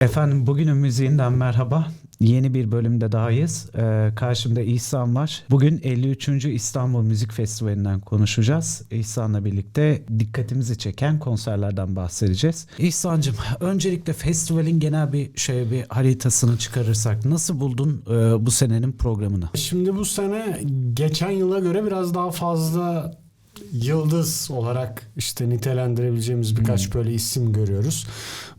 Efendim bugünün müziğinden merhaba. Yeni bir bölümde dahayız. Ee, karşımda İhsan var. Bugün 53. İstanbul Müzik Festivali'nden konuşacağız. İhsan'la birlikte dikkatimizi çeken konserlerden bahsedeceğiz. İhsan'cığım öncelikle festivalin genel bir şey bir haritasını çıkarırsak nasıl buldun e, bu senenin programını? Şimdi bu sene geçen yıla göre biraz daha fazla yıldız olarak işte nitelendirebileceğimiz birkaç böyle isim görüyoruz.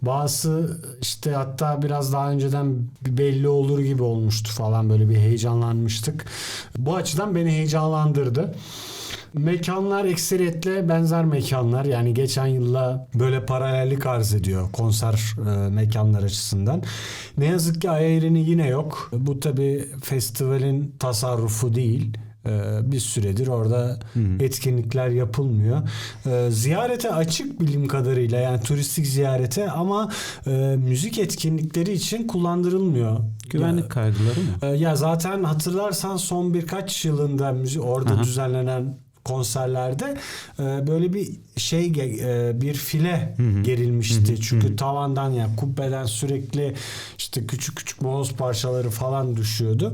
Bazı işte hatta biraz daha önceden belli olur gibi olmuştu falan böyle bir heyecanlanmıştık. Bu açıdan beni heyecanlandırdı. Mekanlar ekseriyetle benzer mekanlar. Yani geçen yılla böyle paralellik arz ediyor konser e, mekanlar açısından. Ne yazık ki Ayayrı'nı yine yok. Bu tabi festivalin tasarrufu değil. Ee, bir süredir orada etkinlikler yapılmıyor. Ee, ziyarete açık bilim kadarıyla yani turistik ziyarete ama e, müzik etkinlikleri için kullandırılmıyor. Güvenlik kaygıları mı? ee, Ya zaten hatırlarsan son birkaç yılında müzik orada Aha. düzenlenen konserlerde e, böyle bir şey e, bir file gerilmişti. Çünkü tavandan ya kubbeden sürekli işte küçük küçük moloz parçaları falan düşüyordu.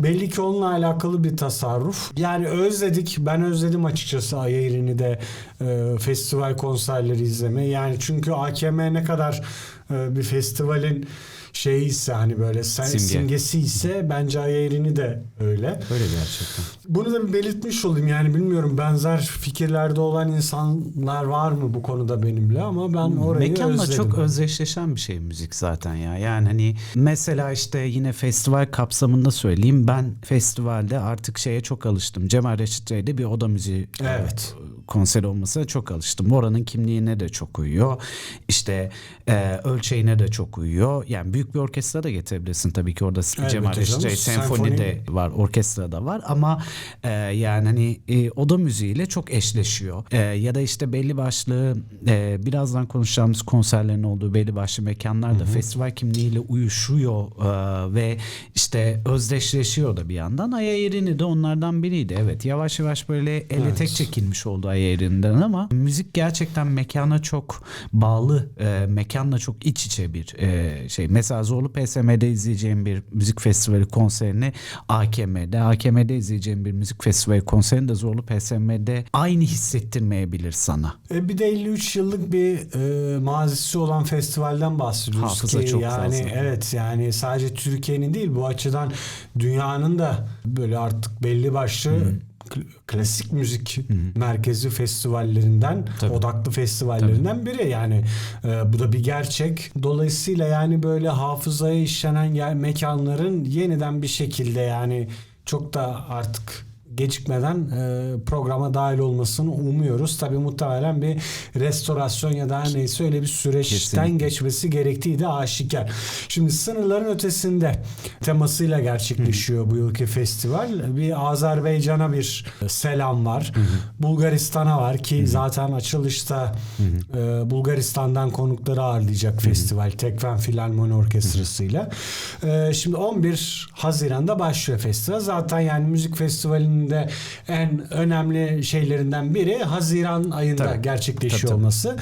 Belli ki onunla alakalı bir tasarruf. Yani özledik. Ben özledim açıkçası Ayerin'i de e, festival konserleri izlemeyi. Yani çünkü AKM ne kadar e, bir festivalin şeyi ise hani böyle Simge. simgesi ise bence Ayerin'i de öyle. Öyle gerçekten. Bunu da belirtmiş olayım yani bilmiyorum benzer fikirlerde olan insanlar var mı bu konuda benimle ama ben orayı Mekanla özledim. çok özdeşleşen bir şey müzik zaten ya. Yani hani mesela işte yine festival kapsamında söyleyeyim. Ben festivalde artık şeye çok alıştım. Cemal Reşit Rey'de bir oda müziği Evet. e, konseri olmasına çok alıştım. Oranın kimliğine de çok uyuyor. İşte e, ölçeğine de çok uyuyor. Yani büyük bir orkestra da getirebilirsin tabii ki orada Evet Cemal. Reşit Rey senfoni de var, orkestra da var ama e, yani hani e, oda müziğiyle çok eşleşiyor. E, ya da işte belli başlı e, birazdan konuşacağımız konserlerin olduğu belli başlı mekanlar da festival kimliğiyle uyuşuyor e, ve işte özdeşleşiyor da bir yandan. Aya Erini de onlardan biriydi. Evet yavaş yavaş böyle ele Evet. tek çekilmiş oldu Aya Erini'den ama müzik gerçekten mekana çok bağlı, e, mekanla çok iç içe bir e, şey. Mesela Zorlu PSM'de izleyeceğim bir müzik festivali konserini AKM'de, AKM'de izleyeceğim bir müzik festivali konserini de Zorlu PSM'de aynı hissettirmeyebilir sana. E bir de 53 yıllık bir e, mazisi olan festivalden bahsediyoruz Hafıza ki çok yani fazla. evet yani sadece Türkiye'nin değil bu açıdan dünyanın da böyle artık belli başlı kl- klasik müzik merkezi festivallerinden Tabii. odaklı festivallerinden biri. Yani e, bu da bir gerçek. Dolayısıyla yani böyle hafızaya işlenen yer, mekanların yeniden bir şekilde yani çok da artık gecikmeden e, programa dahil olmasını umuyoruz. Tabii muhtemelen bir restorasyon ya da her neyse öyle bir süreçten Kesinlikle. geçmesi gerektiği de aşikar. Şimdi sınırların ötesinde temasıyla gerçekleşiyor bu yılki festival. Bir Azerbaycan'a bir selam var. Bulgaristan'a var ki zaten açılışta e, Bulgaristan'dan konukları ağırlayacak festival. Tekfen Filarmoni Orkestrası'yla. E, şimdi 11 Haziran'da başlıyor festival. Zaten yani müzik festivalinin de en önemli şeylerinden biri Haziran ayında Tabii. gerçekleşiyor Tabii, tabii. olması.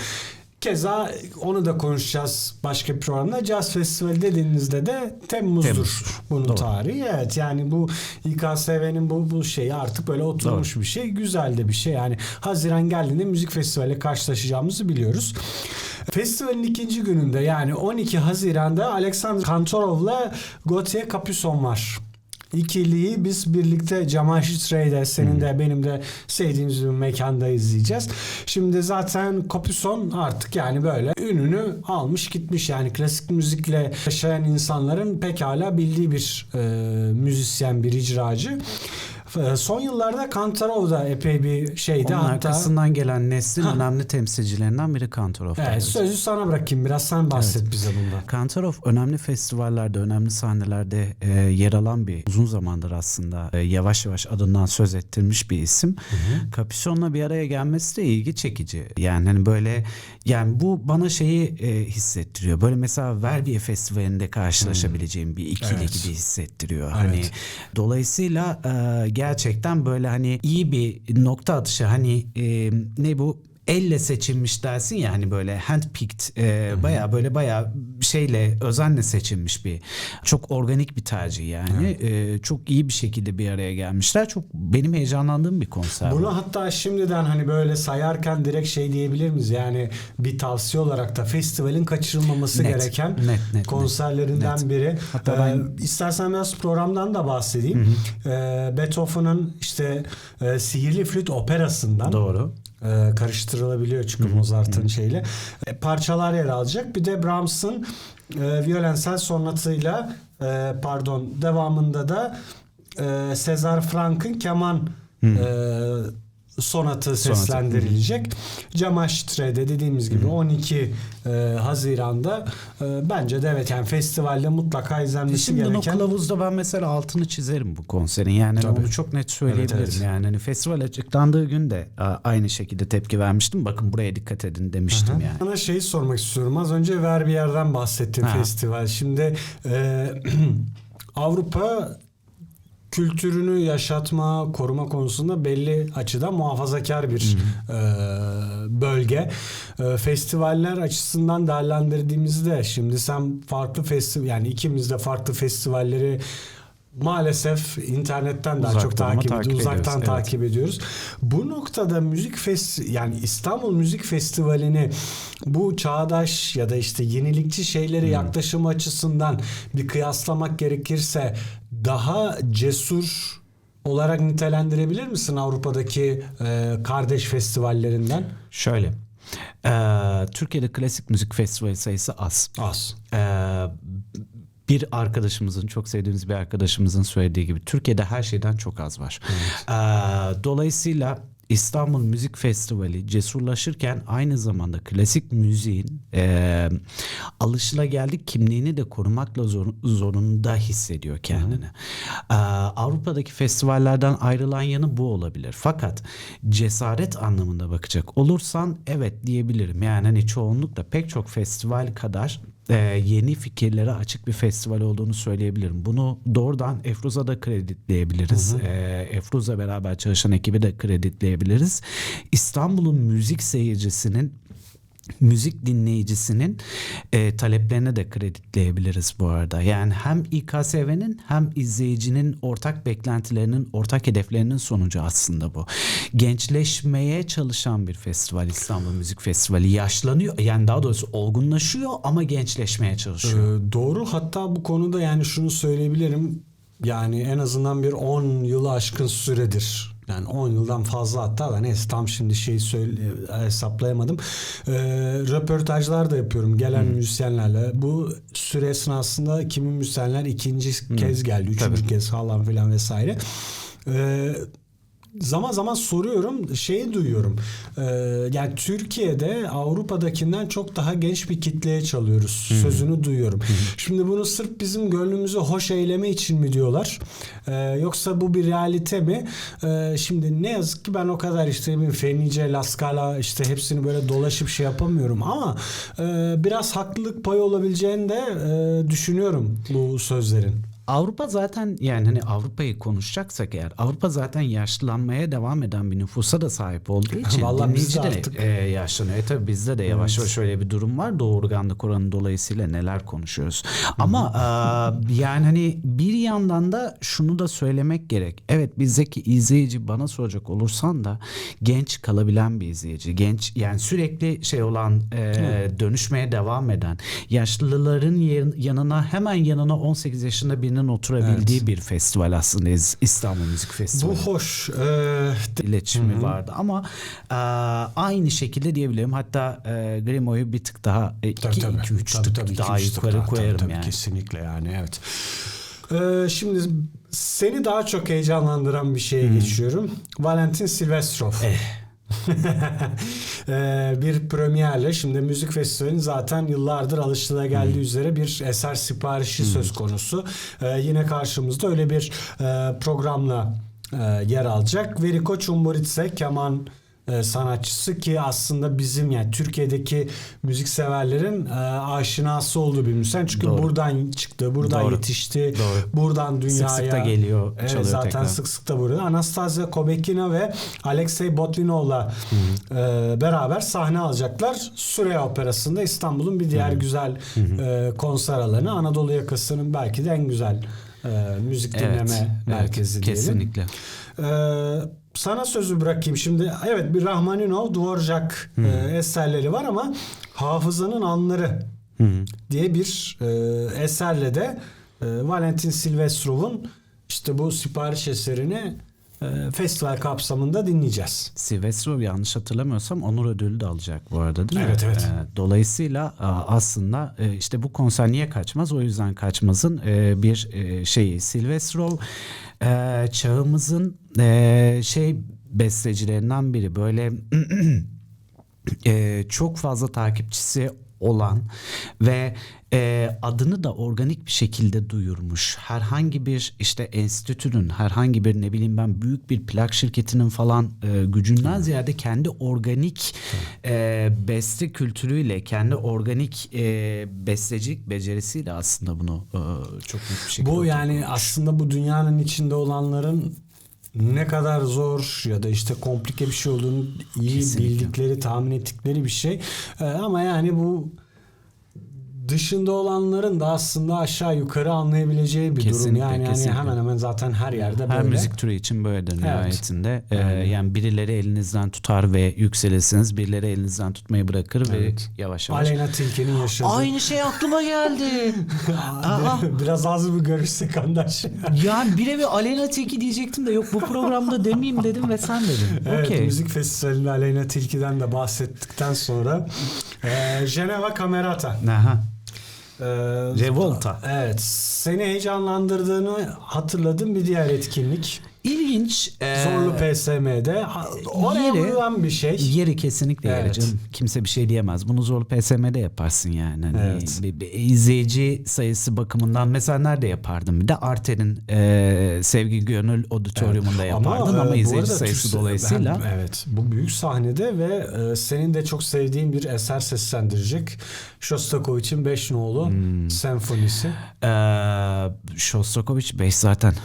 Keza onu da konuşacağız başka bir programda. Jazz Festivali dediğinizde de Temmuz'dur Temmuz'dur. bunun Doğru. tarihi. Evet yani bu İKSV'nin bu, bu şeyi artık böyle oturmuş bir şey. Güzel de bir şey. Yani Haziran geldiğinde müzik festivaliyle karşılaşacağımızı biliyoruz. Festivalin ikinci gününde yani 12 Haziran'da Alexander Kantorov'la Gautier Capuçon var. İkiliyi biz birlikte Camaşit Rey'de senin de benim de sevdiğimiz bir mekanda izleyeceğiz. Şimdi zaten Capuçon artık yani böyle ününü almış gitmiş yani klasik müzikle yaşayan insanların pekala bildiği bir e, müzisyen bir icracı. E, Son yıllarda Kantarov da epey bir şeydi Onun hatta. arkasından gelen neslin Ha. önemli temsilcilerinden biri Kantorov. Evet, sözü sana bırakayım biraz sen bahset bize bundan. Kantarov önemli festivallerde, önemli sahnelerde e, yer alan bir uzun zamandır aslında e, yavaş yavaş adından söz ettirmiş bir isim. Capuçon'la bir araya gelmesi de ilgi çekici. Yani hani böyle yani bu bana şeyi e, hissettiriyor. Böyle mesela Verbiye Festivali'nde karşılaşabileceğim bir ikili Evet. gibi hissettiriyor. Hani Evet. dolayısıyla e, gerçekten böyle hani iyi bir nokta atışı hani e, ne bu elle seçilmiş dersin ya hani böyle handpicked e, baya böyle baya şeyle özenle seçilmiş bir çok organik bir tercih yani E, çok iyi bir şekilde bir araya gelmişler çok benim heyecanlandığım bir konser. bu. Bunu hatta şimdiden hani böyle sayarken direkt şey diyebilir miyiz? Yani bir tavsiye olarak da festivalin kaçırılmaması Net, gereken net, net, konserlerinden net. biri. Hatta Ee, ben- istersen biraz programdan da bahsedeyim. Ee, Beethoven'ın işte e, Sihirli Flüt Operası'ndan Doğru. E, karıştırılabiliyor çünkü Mozart'ın şeyle. E, parçalar yer alacak. Bir de Brahms'ın e, violensel sonatıyla e, pardon devamında da e, Sezar Frank'ın keman e, sonatı seslendirilecek. Camaştre'de dediğimiz gibi 12 e, Haziran'da e, bence de evet yani festivalde mutlaka izlenmesi Şimdi o gereken kılavuzda ben mesela altını çizerim bu konserin. Yani Tabii. onu çok net söyleyebilirim. Evet, evet. Yani hani festival açıklandığı gün de aynı şekilde tepki vermiştim. Bakın buraya dikkat edin demiştim yani. Sana şeyi sormak istiyorum. Az önce ver bir yerden bahsettim Ha. festival. Şimdi e, Avrupa kültürünü yaşatma, koruma konusunda belli açıdan muhafazakar bir e, bölge. E, festivaller açısından değerlendirdiğimizde şimdi sen farklı festival yani ikimiz de farklı festivalleri maalesef internetten daha çok Uzaktan ama takip, takip ediyoruz. Uzaktan evet. takip ediyoruz. Bu noktada müzik festi yani İstanbul Müzik Festivali'ni bu çağdaş ya da işte yenilikçi şeylere yaklaşım açısından bir kıyaslamak gerekirse daha cesur olarak nitelendirebilir misin Avrupa'daki e, kardeş festivallerinden? Şöyle. e, Türkiye'de klasik müzik festivali sayısı az. Az. Ee, bir arkadaşımızın çok sevdiğimiz bir arkadaşımızın söylediği gibi Türkiye'de her şeyden çok az var. Ee, dolayısıyla İstanbul Müzik Festivali cesurlaşırken aynı zamanda klasik müziğin e, alışılageldik kimliğini de korumakla zor- zorunda hissediyor kendini. Ee, Avrupa'daki festivallerden ayrılan yanı bu olabilir. Fakat cesaret anlamında bakacak olursan evet diyebilirim. Yani hani çoğunlukla pek çok festival kadar e, yeni fikirlere açık bir festival olduğunu söyleyebilirim. Bunu doğrudan Efruz'a da kreditleyebiliriz. E, Efruz'la beraber çalışan ekibi de kreditleyebiliriz. İstanbul'un müzik seyircisinin müzik dinleyicisinin e, taleplerine de kreditleyebiliriz bu arada. Yani hem İKSV'nin hem izleyicinin ortak beklentilerinin, ortak hedeflerinin sonucu aslında bu. Gençleşmeye çalışan bir festival İstanbul Müzik Festivali. Yaşlanıyor yani daha doğrusu olgunlaşıyor ama gençleşmeye çalışıyor. Ee, doğru hatta bu konuda yani şunu söyleyebilirim. Yani en azından bir 10 yılı aşkın süredir. Yani 10 yıldan fazla hatta da neyse tam şimdi şey söyle, hesaplayamadım. Ee, röportajlar da yapıyorum gelen müzisyenlerle. Bu süre esnasında kimi müzisyenler ikinci kez geldi. Üçüncü Tabii. kez falan filan vesaire. Ee, zaman zaman soruyorum şeyi duyuyorum. Ee, yani Türkiye'de Avrupa'dakinden çok daha genç bir kitleye çalıyoruz sözünü duyuyorum. Şimdi bunu sırf bizim gönlümüzü hoş eyleme için mi diyorlar? Ee, yoksa bu bir realite mi? Ee, şimdi ne yazık ki ben o kadar işte bir Fenice, Laskala işte hepsini böyle dolaşıp şey yapamıyorum. Ama e, biraz haklılık payı olabileceğini de e, düşünüyorum bu sözlerin. Avrupa zaten yani hani Avrupa'yı konuşacaksak eğer Avrupa zaten yaşlanmaya devam eden bir nüfusa da sahip olduğu için Vallahi bizde de artık- e, yaşlanıyor. E tabii bizde de yavaş yavaş şöyle bir durum var. Doğurganlık oranı dolayısıyla neler konuşuyoruz. Ama e, yani hani bir yandan da şunu da söylemek gerek. Evet bizdeki izleyici bana soracak olursan da genç kalabilen bir izleyici. Genç yani sürekli şey olan e, dönüşmeye devam eden yaşlıların yanına hemen yanına 18 yaşında birinin oturabildiği bir festival aslında İstanbul Müzik Festivali. Bu hoş. Ee, iletişimi vardı ama e, aynı şekilde diyebilirim. Hatta e, Grimo'yu bir tık daha 2 Tabii, tabii. 2 3 Tabii, tık tabii, iki, daha üç tık yukarı daha. Tabii, koyarım tabii, yani. Kesinlikle yani evet. Ee, şimdi seni daha çok heyecanlandıran bir şeye geçiyorum. Valentin Silvestrov. Ee, bir premierle şimdi müzik festivalinin zaten yıllardır alışılageldiği üzere bir eser siparişi söz konusu. Ee, yine karşımızda öyle bir e, programla e, yer alacak. Veriko Çumburitse keman e, sanatçısı ki aslında bizim yani Türkiye'deki müzik severlerin e, aşinası olduğu bir müzisyen. Çünkü Doğru. buradan çıktı, buradan Doğru. yetişti. Doğru. Buradan dünyaya Sık sık da geliyor, Evet, çalıyor zaten tekrar. sık sık da burada. Anastasia Kobekina ve Alexey Botvinov'la e, beraber sahne alacaklar. Süreyya Operası'nda İstanbul'un bir diğer güzel e, konser alanı. Anadolu yakasının belki de en güzel e, müzik dinleme Evet, merkezi evet, diyelim. Kesinlikle. Ee, sana sözü bırakayım şimdi. Evet bir Rahmaninov, Dvorak e, eserleri var ama Hafızanın Anları diye bir e, eserle de e, Valentin Silvestrov'un işte bu sipariş eserini festival kapsamında dinleyeceğiz. Silvestrov yanlış hatırlamıyorsam onur ödülü de alacak bu arada değil mi? Evet, evet. Ee, dolayısıyla a, aslında e, işte bu konser niye kaçmaz? O yüzden kaçmazın e, bir e, şeyi. Silvestrov e, çağımızın e, şey bestecilerinden biri. Böyle e, çok fazla takipçisi olan ve e, adını da organik bir şekilde duyurmuş. Herhangi bir işte enstitünün, herhangi bir ne bileyim ben büyük bir plak şirketinin falan e, gücünden ziyade kendi organik e, beste kültürüyle, kendi organik e, bestecilik becerisiyle aslında bunu e, çok büyük bir şekilde Bu yani aslında bu dünyanın içinde olanların ne kadar zor ya da işte komplike bir şey olduğunu iyi Kesinlikle. bildikleri, tahmin ettikleri bir şey. Ee, ama yani bu dışında olanların da aslında aşağı yukarı anlayabileceği bir durum. Kesinlikle, Yani, yani kesinlikle. hemen hemen zaten her yerde Her böyle. müzik türü için böyledir nihayetinde. Ee, yani birileri elinizden tutar ve yükselirsiniz. Birileri elinizden tutmayı bırakır Evet. ve yavaş yavaş. Aleyna Tilki'nin yaşadığı. Aynı şey aklıma geldi. Aa. Biraz az mı görüşsek Andaş? yani birebir Aleyna Tilki diyecektim de yok bu programda demeyeyim dedim ve sen dedin. Evet Okey. müzik festivalinde Aleyna Tilki'den de bahsettikten sonra e, Geneva Camerata. Aha. Ee, Revolta. Evet. Seni heyecanlandırdığını hatırladığım bir diğer etkinlik. İlginç. ee, Zorlu PSM'de. Oraya yeri- vurulan bir şey. Yeri kesinlikle yeri Evet. canım. Kimse bir şey diyemez. Bunu zorlu PSM'de yaparsın yani. Hani Evet. bir, bir izleyici sayısı bakımından mesela nerede yapardım? Bir de Arter'in e, Sevgi Gönül Auditorium'unda yapardın ama, e, bu izleyici sayısı Türk- dolayısıyla. ben- evet. Bu büyük sahnede ve e, senin de çok sevdiğin bir eser seslendirecek. Shostakovich'in 5 nolu Hmm. senfonisi. Ee, Shostakovich 5 zaten.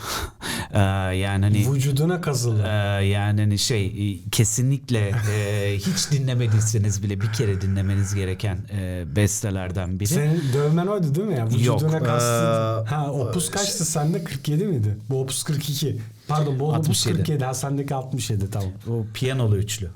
Ee, yani hani Vücuduna kazılı. Ee, yani hani şey e, kesinlikle e, hiç dinlemediyseniz bile bir kere dinlemeniz gereken e, bestelerden biri. Senin dövmen oydu değil mi? Yani vücuduna Yok, kastı. ee, ha opus kaçtı sende? 47 miydi? Bu opus 42. Pardon bu opus 67. 47. Ha sendeki 67 tamam. O piyanolu üçlü.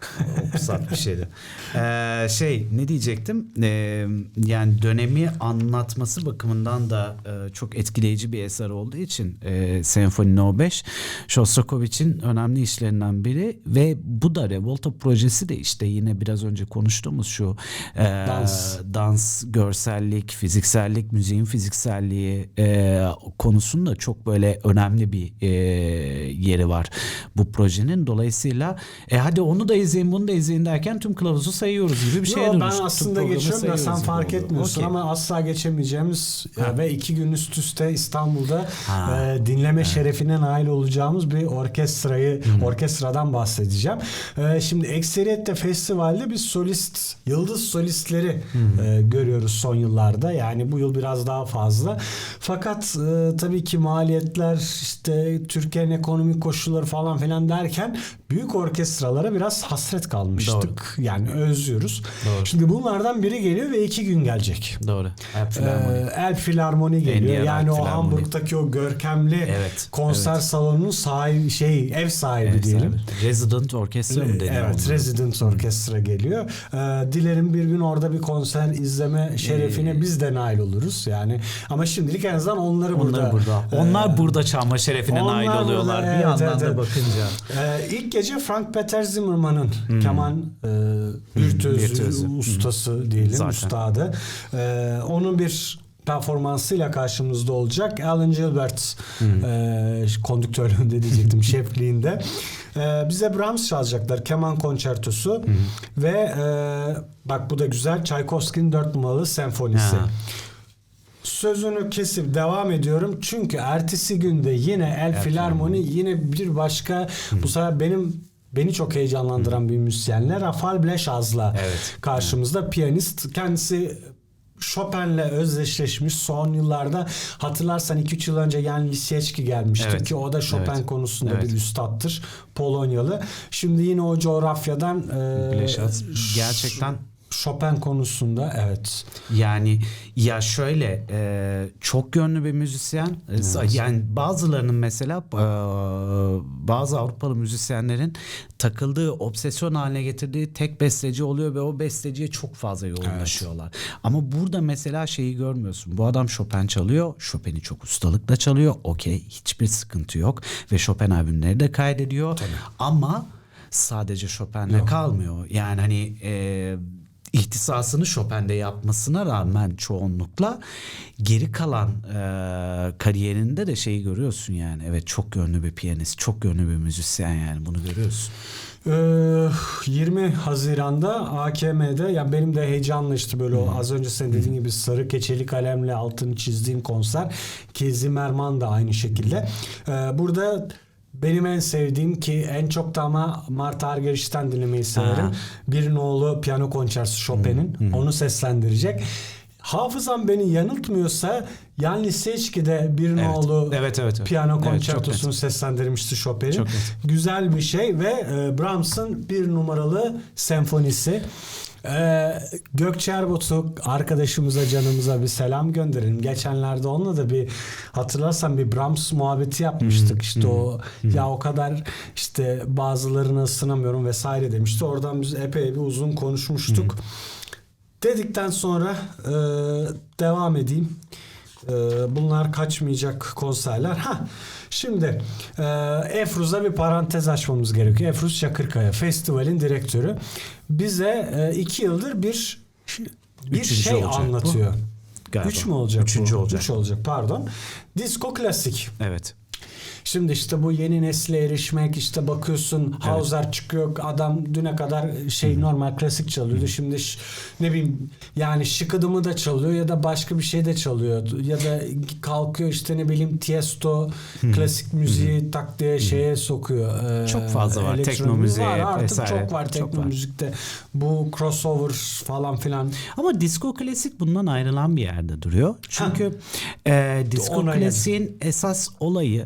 Opus 67. Ee, şey ne diyecektim? Ee, yani dönemi anlatması bakımından da e, çok etkileyici bir eser olduğu için e, Senfoni No 5 Shostakovich'in önemli işlerinden biri ve bu da Revolta projesi de işte yine biraz önce konuştuğumuz şu e, Dans. dans, görsellik, fiziksellik, müziğin fizikselliği e, konusunda çok böyle önemli bir e, yeri var bu projenin. Dolayısıyla e, hadi onu da izleyin bunu da izleyin derken tüm kılavuzu sayıyoruz gibi bir şeye ben dönüştü. Tüm aslında geçiyorum da sen fark etmiyorsun Okey. ama asla geçemeyeceğimiz e, ve iki gün üst üste İstanbul'da Ha. e, dinleme şerefine nail olacağımız bir orkestrayı orkestradan bahsedeceğim. E, şimdi ekseriyetle festivalde bir solist, yıldız solistleri e, görüyoruz son yıllarda. Yani bu yıl biraz daha fazla. Fakat e, tabii ki maliyetler işte Türkiye'nin ekonomik koşulları falan filan derken büyük orkestralara biraz hasret kalmıştık. Yani özlüyoruz. Doğru. Şimdi bunlardan biri geliyor ve iki gün gelecek. Doğru. Alp Ee, Filarmoni. Elb Filarmoni geliyor. NDR yani o Filarmoni. Hamburg'daki o görkemli Evet, konser evet. salonunun sahibi şey ev sahibi Evet, diyelim. evet. Resident Orkestra mı deniyor? Evet, onlara? Resident Orkestra geliyor. Ee, dilerim bir gün orada bir konser izleme şerefine Ee, biz de nail oluruz. Yani ama şimdilik en azından onları burada. Onlar burada. Onlar Ee, burada çalma şerefine nail burada, oluyorlar. evet, bir yandan evet, da evet. bakınca. Ee, ilk gece Frank Peter Zimmerman'ın keman e, virtüözü, virtüözü. ustası diyelim, Zaten. üstadı. Ee, onun bir performansıyla karşımızda olacak. Alan Gilbert e, kondüktörlüğünde diyecektim, şefliğinde. Ee, bize Brahms çalacaklar. Keman konçertosu ve e, bak bu da güzel Tchaikovsky'nin 4 numaralı senfonisi. Ha. Sözünü kesip devam ediyorum. Çünkü ertesi günde yine El Filarmoni yine bir başka bu sefer benim beni çok heyecanlandıran bir müzisyenle Rafael Bleşaz'la Evet. karşımızda piyanist. Kendisi Chopin'le özdeşleşmiş son yıllarda hatırlarsan 2-3 yıl önce Jan Lisiecki gelmişti Evet. ki o da Chopin Evet. konusunda Evet. bir üstattır Polonyalı. Şimdi yine o coğrafyadan e, Bleşaz gerçekten Chopin konusunda evet. Yani ya şöyle e, çok yönlü bir müzisyen. E, sa- Yani bazılarının mesela e, bazı Avrupalı müzisyenlerin takıldığı, obsesyon haline getirdiği tek besteci oluyor ve o besteciye çok fazla yoğunlaşıyorlar. Ama burada mesela şeyi görmüyorsun. Bu adam Chopin çalıyor. Chopin'i çok ustalıkla çalıyor. Okey hiçbir sıkıntı yok. Ve Chopin albümleri de kaydediyor. Ama sadece Chopin'le kalmıyor. Yani hani e, ihtisasını Chopin'de yapmasına rağmen çoğunlukla geri kalan e, kariyerinde de şeyi görüyorsun yani. Evet çok yönlü bir piyanist, çok yönlü bir müzisyen yani bunu görüyorsun. Ee, 20 Haziran'da AKM'de ya benim de heyecanlı işte böyle o az önce senin dediğin gibi sarı keçeli kalemle altını çizdiğim konser ki Zimmerman da aynı şekilde. Ee, burada benim en sevdiğim ki en çok da ama Marta Argeriş'ten dinlemeyi severim. Ha. Bir nolu piyano konçersi Chopin'in. Onu seslendirecek. Hafızam beni yanıltmıyorsa Jan Lisecki'de bir Evet. nolu Evet, evet, evet. piyano Evet, konçertosunu seslendirmişti Chopin'in. Güzel bir şey ve e, Brahms'ın bir numaralı senfonisi. Ee, Gökçe Erbot'u arkadaşımıza canımıza bir selam gönderelim. Geçenlerde onunla da bir hatırlarsan bir Brahms muhabbeti yapmıştık. işte o ya o kadar işte bazılarını ısınamıyorum vesaire demişti. Oradan biz epey bir uzun konuşmuştuk. Dedikten sonra e, devam edeyim. E, bunlar kaçmayacak konserler. Ha, şimdi e, Efruz'a bir parantez açmamız gerekiyor. Efruz Çakırkaya festivalin direktörü bize e, iki yıldır bir bir Üçüncü şey olacak bu. anlatıyor. Galiba. Üç mü olacak Üçüncü bu? olacak. Üç olacak pardon. Disco klasik. Evet. Şimdi işte bu yeni nesle erişmek işte bakıyorsun Hauser çıkıyor adam düne kadar şey normal klasik çalıyordu. Şimdi ş- ne bileyim yani şıkıdımı da çalıyor ya da başka bir şey de çalıyor. Ya da kalkıyor işte ne bileyim Tiesto klasik müziği tak diye şeye sokuyor. Ee, Çok fazla var. Tekno müziğe var artık vesaire. çok var Çok tekno var. müzikte. Bu crossover falan filan. Ama disco klasik bundan ayrılan bir yerde duruyor. Çünkü e, disco klasiğin esas olayı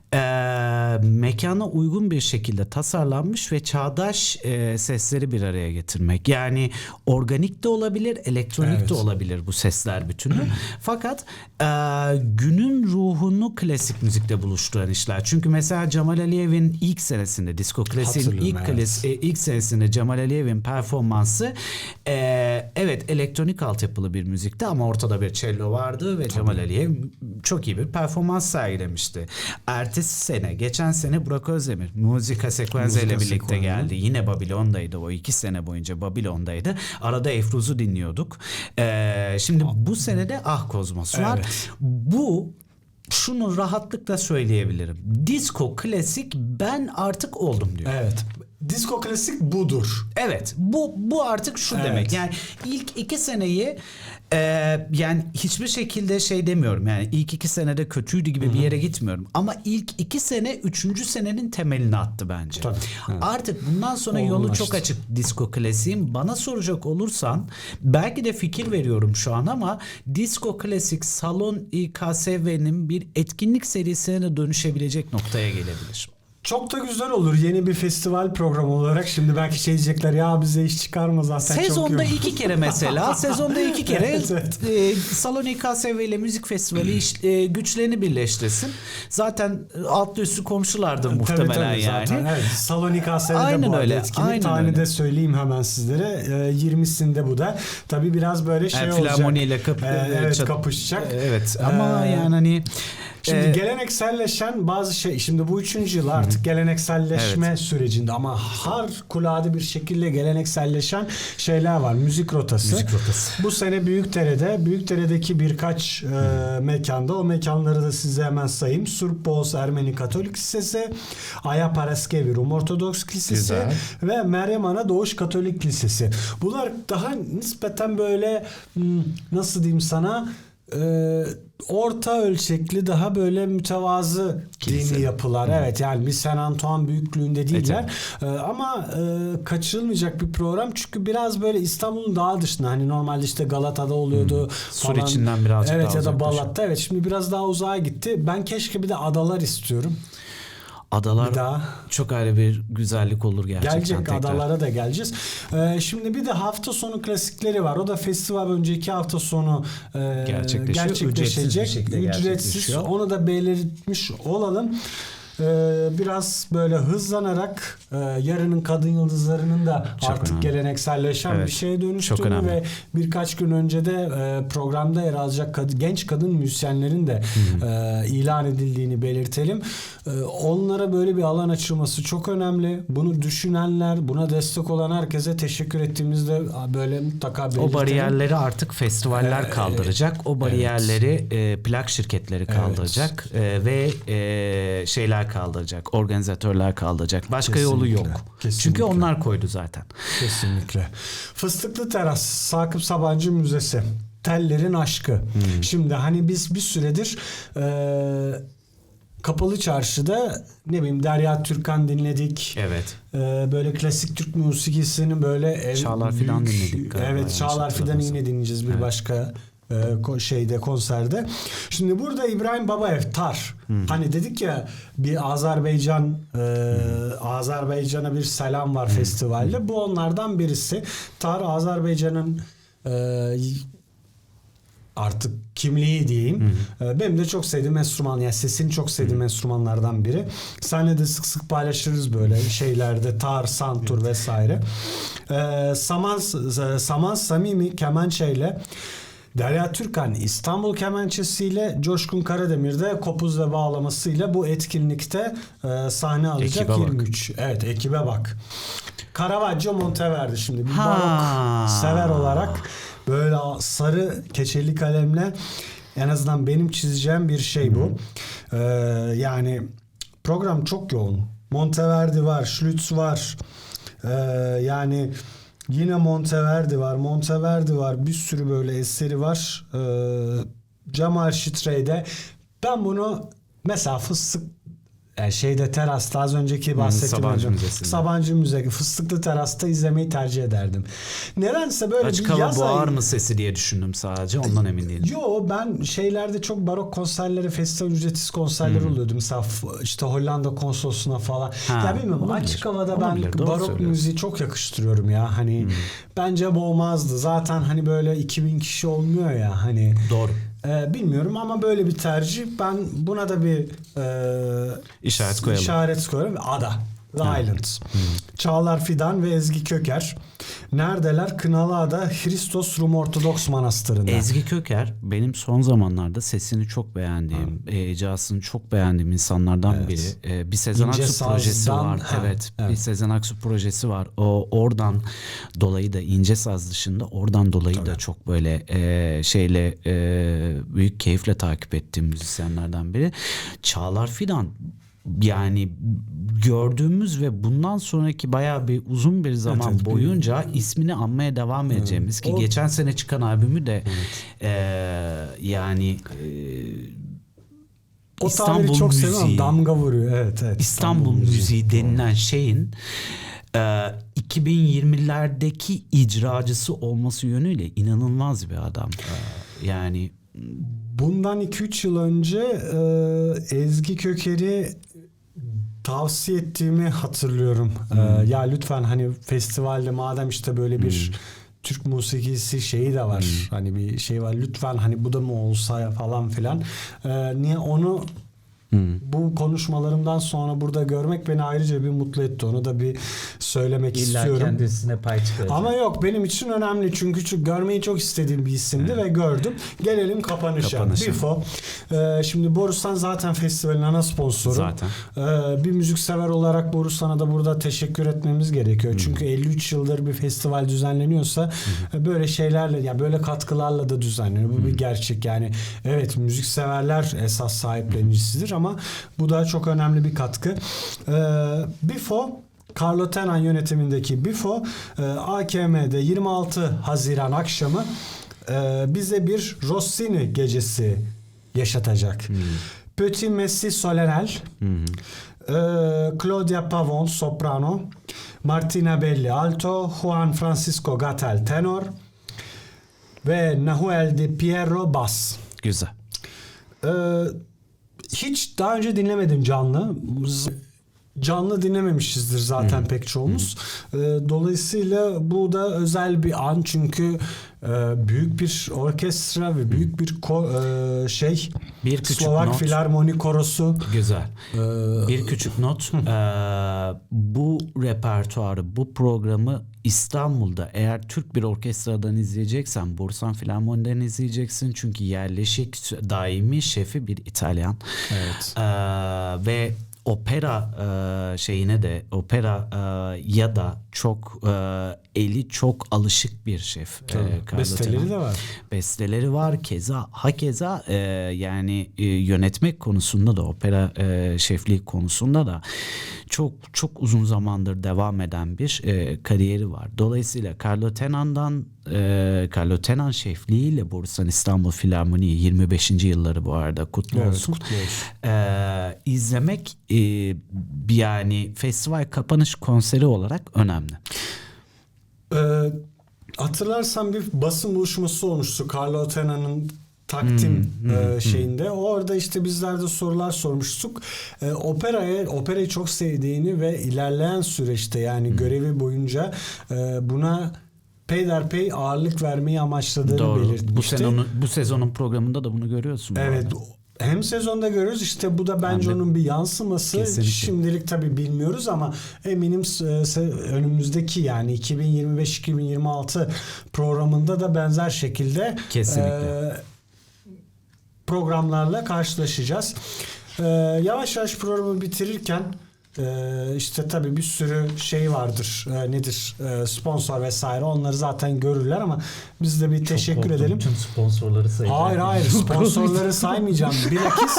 e, mekana uygun bir şekilde tasarlanmış ve çağdaş e, sesleri bir araya getirmek. Yani organik de olabilir, elektronik Evet. de olabilir bu sesler bütünü. Fakat e, günün ruhunu klasik müzikte buluşturan işler. Çünkü mesela Cemal Aliyev'in ilk senesinde disco klasiğin ilk evet. klas- e, ilk senesinde Cemal Aliyev'in performansı e, evet elektronik altyapılı bir müzikti ama ortada bir cello vardı ve Cemal Aliyev çok iyi bir performans sergilemişti. Ertesi sene, geçen sene Burak Özdemir Muzika Sekvenze ile birlikte Sekvenze. geldi. Yine Babilon'daydı o iki sene boyunca Babilon'daydı. Arada Efruz'u dinliyorduk. E, şimdi bu senede Ah Kozmos var. Evet. Bu şunu rahatlıkla söyleyebilirim. Disco klasik ben artık oldum diyor. evet disco klasik budur. Evet bu bu artık şu Evet. demek yani ilk iki seneyi e, yani hiçbir şekilde şey demiyorum yani ilk iki senede kötüydü gibi bir yere gitmiyorum ama ilk iki sene üçüncü senenin temelini attı bence. Tabii, evet. Artık bundan sonra yolu Olgunlaştı. çok açık disco klasiğin bana soracak olursan belki de fikir veriyorum şu an ama disco klasik salon İKSV'nin bir etkinlik serisine de dönüşebilecek noktaya gelebilir. Çok da güzel olur yeni bir festival programı olarak. Şimdi belki şey diyecekler ya bize iş çıkarma zaten Sezonda çok iki kere mesela sezonda iki kere Evet, evet. e, Salon İKSV ile müzik festivali iş- e, güçlerini birleştirsin. Zaten e, altlı üstü komşulardır Tabii, muhtemelen tabii, yani. Zaten, evet. Salonik ASV'de Aynen bu öyle, etkinlik. aynen Tarihini öyle. de söyleyeyim hemen sizlere. Ee, 20'sinde bu da. Tabii biraz böyle şey Yani olacak. filarmoniyle kap- Ee, evet çat- kapışacak. Evet ama Ee, yani hani Şimdi e, gelenekselleşen bazı şey şimdi bu üçüncü yıl artık gelenekselleşme sürecinde ama harikulade bir şekilde gelenekselleşen şeyler var. Müzik rotası. Müzik rotası. Bu sene Büyükdere'de, Büyükdere'deki birkaç e, mekanda o mekanları da size hemen sayayım. Surp Boğaz Ermeni Katolik Lisesi, Aya Paraskevi Rum Ortodoks Lisesi Güzel. ve Meryem Ana Doğuş Katolik Lisesi. Bunlar daha nispeten böyle hmm, nasıl diyeyim sana e, orta ölçekli daha böyle mütevazı Kilise. dini yapılar. Evet yani bir San Antoine büyüklüğünde değiller. Ee, ama e, kaçırılmayacak bir program çünkü biraz böyle İstanbul'un daha dışında hani normalde işte Galata'da oluyordu Sur falan. içinden birazcık Evet daha ya da. Balat'ta evet şimdi biraz daha uzağa gitti. Ben keşke bir de adalar istiyorum. Adalar Bir daha. çok ayrı bir güzellik olur gerçekten. Gelecek tekrar. adalara da geleceğiz. Ee, şimdi bir de hafta sonu klasikleri var. O da festival önceki hafta sonu e, gerçekleşecek. Ücretsiz Ücretsiz. Onu da belirtmiş olalım. Ee, biraz böyle hızlanarak e, yarının kadın yıldızlarının da Çok artık önemli. gelenekselleşen Evet, bir şeye dönüştüğünü ve birkaç gün önce de e, programda yer alacak kad- genç kadın müzisyenlerin de e, ilan edildiğini belirtelim. E, onlara böyle bir alan açılması çok önemli. Bunu düşünenler, buna destek olan herkese teşekkür ettiğimizde böyle mutlaka belirtelim. O bariyerleri artık festivaller Ee, kaldıracak. O bariyerleri e, plak şirketleri kaldıracak e, ve e, şeyler kaldıracak. Organizatörler kaldıracak. Başka yolu Kesinlikle, yok. kesinlikle. Çünkü onlar koydu zaten. Kesinlikle. Fıstıklı Teras, Sakıp Sabancı Müzesi. Tellerin aşkı. Şimdi hani biz bir süredir e, Kapalı Çarşı'da ne bileyim Derya Türkan dinledik. Evet. Ee, böyle klasik Türk musikisinin böyle Çağlar Fidan dinledik Evet Çağlar Fidan'ı yine dinleyeceğiz bir Evet. başka e, ko- şeyde konserde. Şimdi burada İbrahim Babaev Tar. Hani dedik ya bir Azerbaycan e, Azerbaycan'a bir selam var festivalde. Bu onlardan birisi. Tar Azerbaycan'ın e, artık kimliği diyeyim. Ee, Benim de çok sevdiğim enstrüman yani sesini çok sevdiğim enstrümanlardan biri. Sahnede sık sık paylaşırız böyle şeylerde tar, santur vesaire. Ee, Saman Saman Samimi kemençeyle Derya Türkan İstanbul kemençesiyle Coşkun Karademir de kopuz ve bağlamasıyla bu etkinlikte e, sahne alacak Ekibe bak. 23. Evet ekibe bak. Caravaggio Monteverdi şimdi bir barok sever olarak böyle sarı keçeli kalemle en azından benim çizeceğim bir şey bu. Ee, yani program çok yoğun. Monteverdi var, Schlütz var. Ee, yani yine Monteverdi var, Monteverdi var. Bir sürü böyle eseri var. Ee, Cemal Şitre'de ben bunu mesela fıstık yani şeyde terasta az önceki bahsettiğim Sabancı önce- Müzesi'nde. Sabancı Müze fıstıklı terasta izlemeyi tercih ederdim. Nedense böyle Açık bir hava yaz boğar ayı- mı sesi diye düşündüm sadece. Ondan emin değilim. Yo ben şeylerde çok barok konserleri, festival ücretsiz konserler oluyordu. Mesela işte Hollanda konsolosluğuna falan. Hmm. Ha, ya bilmiyorum olabilir. açık havada Olabilir, ben doğru barok müziği çok yakıştırıyorum ya. Hani Hmm. bence boğmazdı. Zaten hani böyle 2000 kişi olmuyor ya hani. Doğru. Ee, bilmiyorum ama böyle bir tercih. Ben buna da bir e, İşaret koyalım. İşaret koyalım. Ada. The Island. Çağlar Fidan ve Ezgi Köker. Neredeler? Kınalıada Hristos Rum Ortodoks Manastırı'nda. Ezgi Köker benim son zamanlarda sesini çok beğendiğim, e, icrasını çok beğendiğim insanlardan Evet. biri. E, bir Sezen İnce Aksu projesi var. Ha, evet, bir evet. Sezen Aksu projesi var. O oradan dolayı da ince saz dışında oradan dolayı da çok böyle e, şeyle e, büyük keyifle takip ettiğim müzisyenlerden biri. Çağlar Fidan yani gördüğümüz ve bundan sonraki bayağı bir uzun bir zaman evet, bir- boyunca ismini anmaya devam edeceğimiz ki O- geçen sene çıkan albümü de e, yani e, o İstanbul çok müziği, seviyorum. Damga vuruyor. Evet, evet. İstanbul müziği denilen şeyin e, 2020'lerdeki icracısı olması yönüyle inanılmaz bir adam. E, yani Bundan 2-3 yıl önce e, Ezgi Köker'i tavsiye ettiğimi hatırlıyorum. E, ya lütfen hani festivalde madem işte böyle bir Türk musikisi şeyi de var. Hani bir şey var. Lütfen hani bu da mı olsa falan filan. E, niye onu bu konuşmalarımdan sonra burada görmek beni ayrıca bir mutlu etti. Onu da bir söylemek istiyorum. kendisine pay çıkaracak. Ama yok benim için önemli çünkü çünkü görmeyi çok istediğim bir isimdi ve gördüm. Gelelim kapanışa. Kapanışa. Bifo. Ee, şimdi Borusan zaten festivalin ana sponsoru. Zaten. Ee, bir müziksever olarak Borusan'a da burada teşekkür etmemiz gerekiyor. Çünkü 53 yıldır bir festival düzenleniyorsa e, böyle şeylerle ya böyle katkılarla da düzenleniyor. Bu bir gerçek yani. Evet müzikseverler esas sahiplenicisidir ama bu da çok önemli bir katkı. Ee, Bifo Carlo Tenan yönetimindeki Bifo e, AKM'de 26 Haziran akşamı e, bize bir Rossini gecesi yaşatacak. Petit Messi Solenel, e, Claudia Pavon soprano, Martina Belli alto, Juan Francisco Gattel tenor ve Nahuel de Piero bas. Güzel. Ee, hiç daha önce dinlemedim canlı. Canlı dinlememişizdir zaten pek çoğumuz. Ee, dolayısıyla bu da özel bir an çünkü e, büyük bir orkestra ve büyük bir ko- e, şey Bir küçük Slovak not. Filarmoni Korosu. Güzel. Ee, Bir küçük not. Ee, bu repertuarı, bu programı İstanbul'da eğer Türk bir orkestradan izleyeceksen Bursan Filarmoni'den izleyeceksin. Çünkü yerleşik daimi şefi bir İtalyan. Evet. Ee, ve opera e, şeyine de opera e, ya da çok e, eli çok alışık bir şef. e, Besteleri de var. Besteleri var. Keza hakeza e, yani e, yönetmek konusunda da opera e, şefliği konusunda da çok çok uzun zamandır devam eden bir e, kariyeri var. Dolayısıyla Carlo Tenan'dan e, Carlo Tenan şefliğiyle Bursan İstanbul Filarmoni'yi 25. yılları bu arada kutlu Evet, olsun. kutlu olsun. E, izlemek e, yani festival kapanış konseri olarak önemli. Ee, hatırlarsan bir basın buluşması olmuştu Carlo Tena'nın takdim Hmm, e, şeyinde. Orada işte bizler de sorular sormuştuk. E, operaya operayı çok sevdiğini ve ilerleyen süreçte yani Hmm. görevi boyunca e, buna peyderpey ağırlık vermeyi amaçladığını Doğru. belirtmişti. Bu sezonun bu sezonun programında da bunu görüyorsun. bu Evet. arada. Hem sezonda görüyoruz işte bu da bence de- onun bir yansıması. Kesinlikle. Şimdilik tabii bilmiyoruz ama eminim önümüzdeki yani 2025-2026 programında da benzer şekilde Kesinlikle. e, programlarla karşılaşacağız. E, yavaş yavaş programı bitirirken e, işte tabii bir sürü şey vardır. E, nedir? E, sponsor vesaire onları zaten görürler ama biz de bir teşekkür edelim. Tüm sponsorları sayacağım. Hayır hayır sponsorları saymayacağım. Bilakis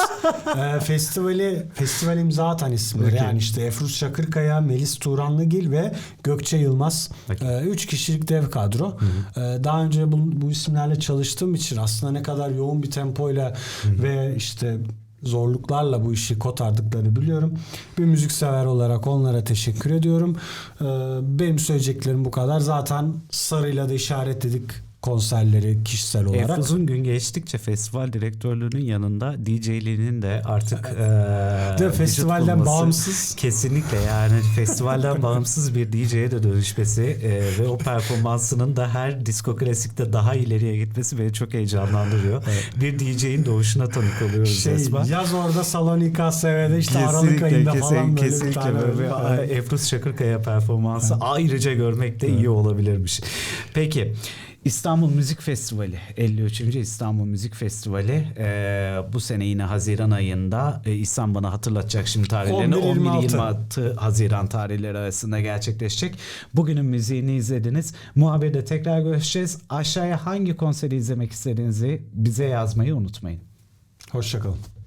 e, festivali festival imza atan isimler. Okey. Yani işte Efruz Çakırkaya, Melis Turanlıgil ve Gökçe Yılmaz. Okey. E, üç kişilik dev kadro. E, daha önce bu, bu isimlerle çalıştığım için aslında ne kadar yoğun bir tempoyla ve işte zorluklarla bu işi kotardıklarını biliyorum. Bir müziksever olarak onlara teşekkür ediyorum. E, benim söyleyeceklerim bu kadar. Zaten sarıyla da işaretledik konserleri kişisel olarak. Efruz'un gün geçtikçe festival direktörlüğünün yanında DJ'liğinin de artık De vücut festivalden bağımsız. Kesinlikle yani festivalden bağımsız bir DJ'ye de dönüşmesi eee, ve o performansının da her disko klasikte daha ileriye gitmesi beni çok heyecanlandırıyor. Bir DJ'in doğuşuna tanık oluyoruz Şey, resmen. yaz orada Salonika SV'de işte Aralık ayında falan böyle bir kesinlikle tane böyle böyle. bir Efruz Çakırkaya performansı ayrıca görmek de iyi olabilirmiş. Peki İstanbul Müzik Festivali 53. İstanbul Müzik Festivali e, bu sene yine Haziran ayında e, İhsan bana hatırlatacak şimdi tarihlerini 11-26. 11-26 Haziran tarihleri arasında gerçekleşecek. Bugünün müziğini izlediniz. Muhabirde tekrar görüşeceğiz. Aşağıya hangi konseri izlemek istediğinizi bize yazmayı unutmayın. Hoşçakalın.